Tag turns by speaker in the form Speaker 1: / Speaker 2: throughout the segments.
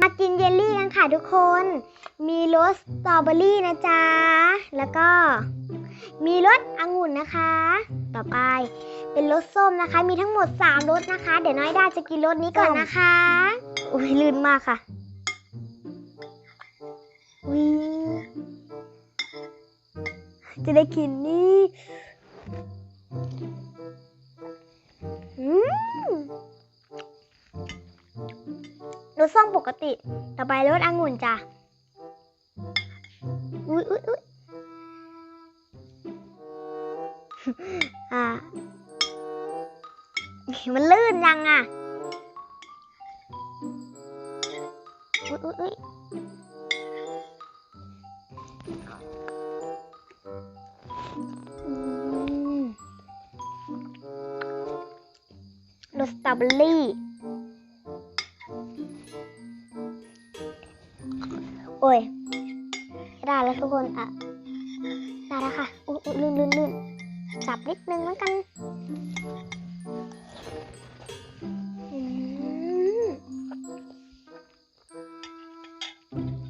Speaker 1: มากินเยลลี่กันค่ะทุกคน มีรสสตรอเบอรี่นะจ๊ะ แล้วก็มีรสองุ่นนะคะ ต่อไปเป็นรสส้มนะคะ มีทั้งหมด 3รสนะคะ เดี๋ยวน้อยดาจะกินรสนี้ก่อนนะคะ อุ้ยลื่นมากค่ะ อุ้ยจะได้กินนี่ รสส้มปกติ ต่อไปรสองุ่นจ้ะ อุ้ยอุ้ยอุ้ยอ่า มันลื่นยังอะ อุ้ยอุ้ยอุ้ยรสสตรอเบอรี่ โอ้ยได้แล้วทุกคนอะได้แล้วค่ะอุ้ยลื่นลื่นลื่นจับนิดนึงแล้วกัน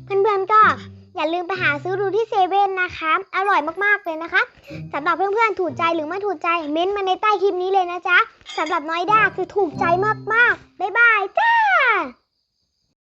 Speaker 1: เพื่อนๆก็อย่าลืมไปหาซื้อดูที่เซเว่นนะคะ อร่อยมากๆเลยนะคะสำหรับเพื่อนๆถูกใจหรือไม่ถูกใจเม้นต์มาในใต้คลิปนี้เลยนะจ๊ะสำหรับน้อยด้าคือถูกใจมากๆ